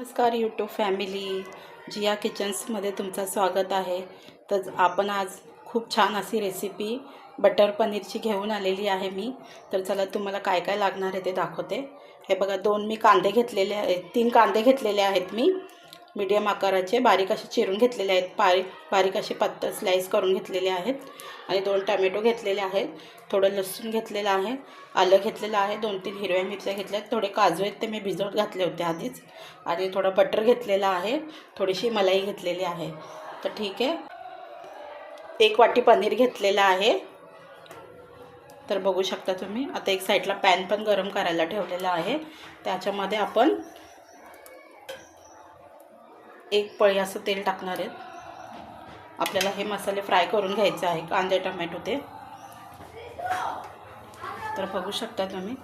नमस्कार YouTube family जिया किचन्समध्ये तुमचं स्वागत आहे. तर आपण आज खूप छान अशी रेसिपी बटर पनीरची घेऊन आलेली आहे मी. तर चला तुम्हाला काय काय लागणार आहे ते दाखवते. हे बघा दोन मी कांदे घेतलेले आहेत तीन कांदे घेतलेले आहेत मी. मीडियम आकाराचे बारीक असे चिरून घेतलेले आहेत. बारीक बारीक असे पत्तर स्लाईस करून घेतलेले आहेत. आणि दोन टमॅटो घेतलेले आहेत. थोडं लसूण घेतलेलं आहे. आलं घेतलेलं आहे. दोन तीन हिरव्या मिरच्या घेतल्या आहेत. थोडे काजू आहेत ते मी भिजवत घातले होते आधीच. आणि थोडं बटर घेतलेलं आहे. थोडीशी मलाई घेतलेली आहे. तर ठीक आहे. एक वाटी पनीर घेतलेलं आहे. तर बघू शकता तुम्ही. आता एक साईडला पॅन पण गरम करायला ठेवलेला आहे. त्याच्यामध्ये आपण एक पळी असं तेल टाकणार आहेत आपल्याला हे मसाले फ्राय करून घ्यायचे आहे कांदे टमॅटो ते. तर बघू शकता तुम्ही.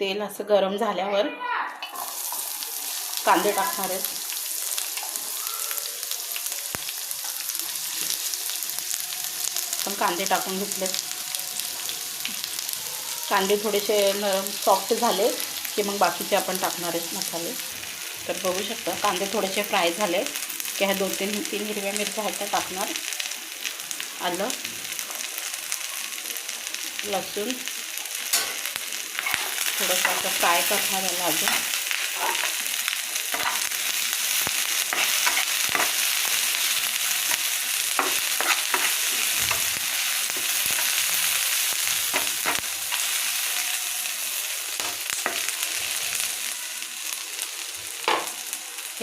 तेल असं गरम झाल्यावर कांदे टाकणार आहेत. पण कांदे टाकून घेतलेत कांदे थोडेसे नरम सॉफ्ट झाले की मग बाकीचे आपण टाकणार आहेत मसाले. तर बघू शकता कांदे थोडेसे फ्राय झाले. की ह्या दोन तीन तीन हिरव्या मिरच्या ह्याच्या टाकणार. आलं. लसूण. थोडंसं असं फ्राय करणार याला अजून.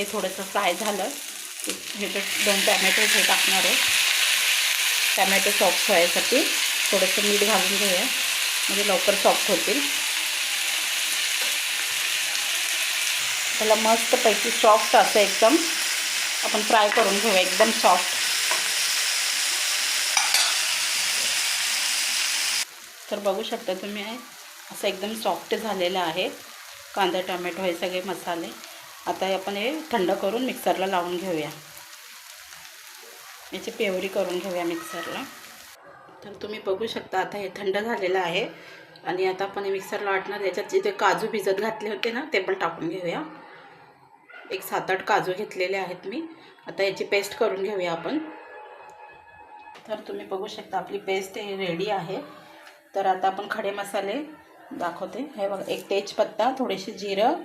हे थोडंसं फ्राय झालं. हे तर दोन टॅमॅटो हे टाकणार आहे. टॅमॅटो सॉफ्ट व्हायसाठी थोडंसं मीठ घालून घेऊया. म्हणजे लवकर सॉफ्ट होतील. त्याला मस्तपैकी सॉफ्ट असं एकदम आपण फ्राय करून घेऊया. एकदम सॉफ्ट. तर बघू शकता तुम्ही आहे असं एकदम सॉफ्ट झालेलं आहे. कांदा टोमॅटो हे सगळे मसाले. आता हे आपण हे थंड करून मिक्सरला लावून घेऊया. याची पेवरी करून घेऊया मिक्सरला. तर तुम्ही बघू शकता आता हे थंड झालेलं आहे. आणि आता आपण हे मिक्सरला वाटणार याच्यात जिथे काजू भिजत घातले होते ना ते पण टाकून घेऊया. एक सात आठ काजू घेतलेले आहेत मी. आता याची पेस्ट करून घेऊया आपण. तर तुम्ही बघू शकता आपली पेस्ट हे रेडी आहे. तर आता आपण खडे मसाले दाखवते. हे बघा एक तेजपत्ता थोडेसे जिरं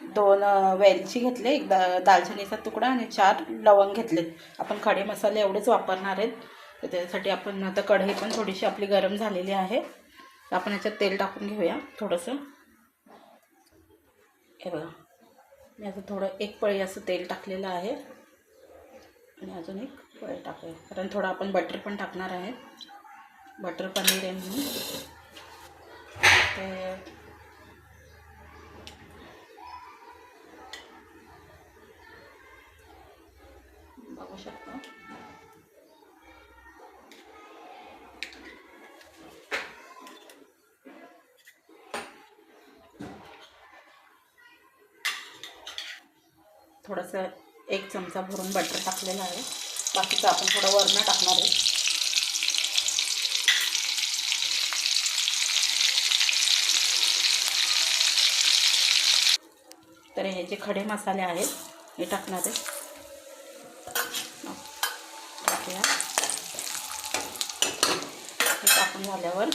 दोन वेलची घेतले एक दा दालचिनीचा तुकडा आणि चार लवंग घेतले. आपण खडे मसाले एवढेच वापरणार आहेत. तर त्यासाठी आपण आता कढई पण थोडीशी आपली गरम झालेली आहे. तर आपण याच्यात तेल टाकून घेऊया थोडंसं. हे बघा. मी आता थोडं एक पळी असं तेल टाकलेलं आहे. आणि अजून एक पळी टाकूया. कारण थोडं आपण बटर पण टाकणार आहे. बटर पनीर आहे म्हणून. ते बघू शकता. थोडंसं एक चमचा भरून बटर टाकलेला आहे. बाकीचं आपण थोडं वरणं टाकणार आहे. तर हे जे खडे मसाले आहेत हे टाकणार आहे. टाकूया. हे टाकून झाल्यावर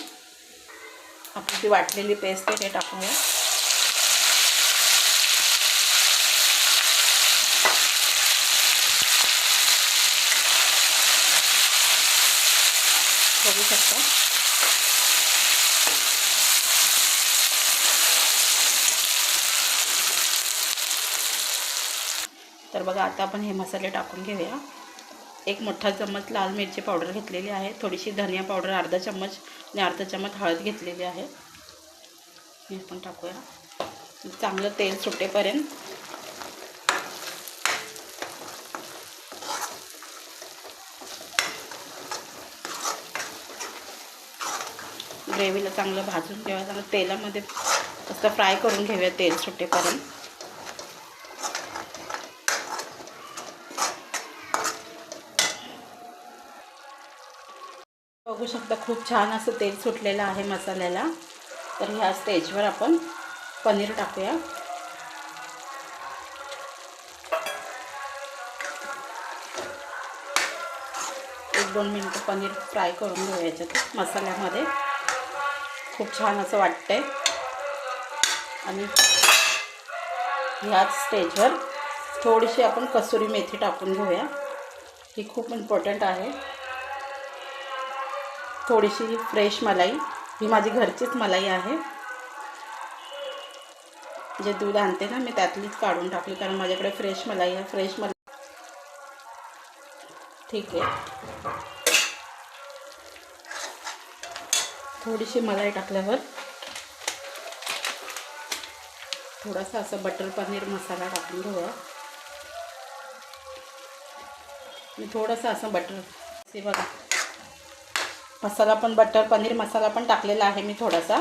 आपली ती वाटलेली पेस्ट आहे ते टाकूया. बघू शकता. तर बघा आता आपण हे मसाले टाकून घेऊया. एक मोठा चम्मच लाल मिरची पावडर घेतलेली आहे. थोडीशी धनिया पावडर अर्धा चम्मच आणि अर्धा चम्मच हळद घेतलेली आहे. हे पण टाकूया. चांगलं तेल सुटेपर्यंत. ग्रेव्हीला चांगलं भाजून घेऊया चांगलं तेलामध्ये असं फ्राय करून घेऊया तेल सुटेपर्यंत. बघू शकता खूप छान असं तेल सुटलेलं आहे मसाल्याला. तर ह्या स्टेजवर आपण पनीर टाकूया. एक दोन मिनटं पनीर फ्राय करून घेऊ याच्यात मसाल्यामध्ये. खूप छान असं वाटतंय. आणि ह्याच स्टेजवर थोडीशी आपण कसुरी मेथी टाकून घेऊया. ही खूप इम्पॉर्टंट आहे. थोडीशी फ्रेश मलाई. ही माझी घरचीच मलाई आहे. जे दूध आणते ना मी त्यातलीच काढून टाकली कारण माझ्याकडे फ्रेश मलाई आहे. फ्रेश मलाई ठीक आहे. थोडीशी मलाई टाकल्यावर थोडासा असं बटर पनीर मसाला टाकून घेऊया. मी थोडंसं असं बटर हे बघा. मसाला पण बटर पनीर मसाला पण टाकलेला आहे मी थोडासा.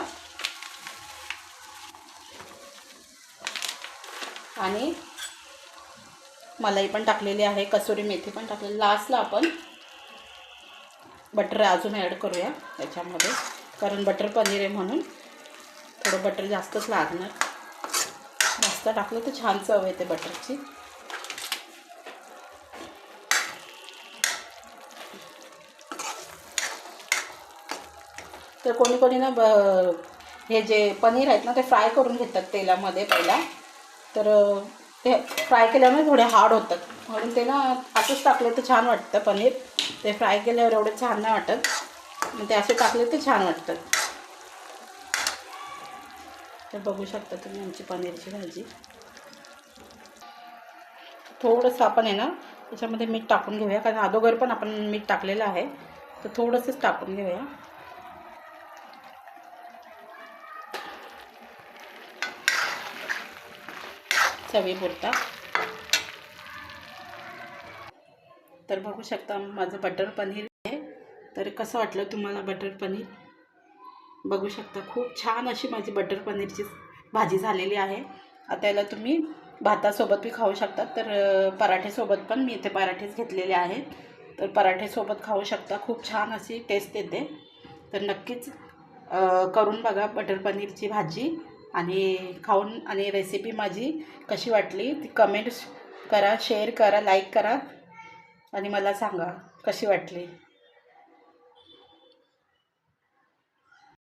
आणि मलाई पण टाकलेली आहे कसुरी मेथी पण टाकलेली. लास्टला आपण बटर अजून ॲड करूया त्याच्यामध्ये कारण बटर पनीर आहे म्हणून थोडं बटर जास्तच लागणार. जास्त टाकलं तर छान चव येते बटरची. तर कोणी कोणी ना ब हे जे पनीर आहेत ना ते फ्राय करून घेतात तेलामध्ये पहिला. तर ते फ्राय केल्यामुळे थोडे हार्ड होतात. म्हणून ते ना असंच टाकले तर छान वाटतं पनीर. ते फ्राय केल्यावर एवढं छान नाही वाटत. मग ते असे टाकले तर छान वाटतात तर बघू शकता तुम्ही आमची पनीरची भाजी. थोडंसं आपण आहे ना त्याच्यामध्ये मीठ टाकून घेऊया. कारण अगोदर पण आपण मीठ टाकलेलं आहे. तर थोडंसंच टाकून घेऊया. चवीपुरता. तर बघू शकता माझं बटर पनीर आहे. तर कसं वाटलं तुम्हाला बटर पनीर? बघू शकता खूप छान अशी माझी बटर पनीरची भाजी झालेली आहे. आता याला तुम्ही भातासोबत बी खाऊ शकता. तर पराठेसोबत पण मी इथे पराठेच घेतलेले आहेत. तर पराठेसोबत खाऊ शकता. खूप छान अशी टेस्ट येते. तर नक्कीच करून बघा बटर पनीरची भाजी. आणि खाऊन आणि रेसिपी माझी कशी वाटली ती कमेंट्स करा शेअर करा लाईक करा आणि मला सांगा कशी वाटली.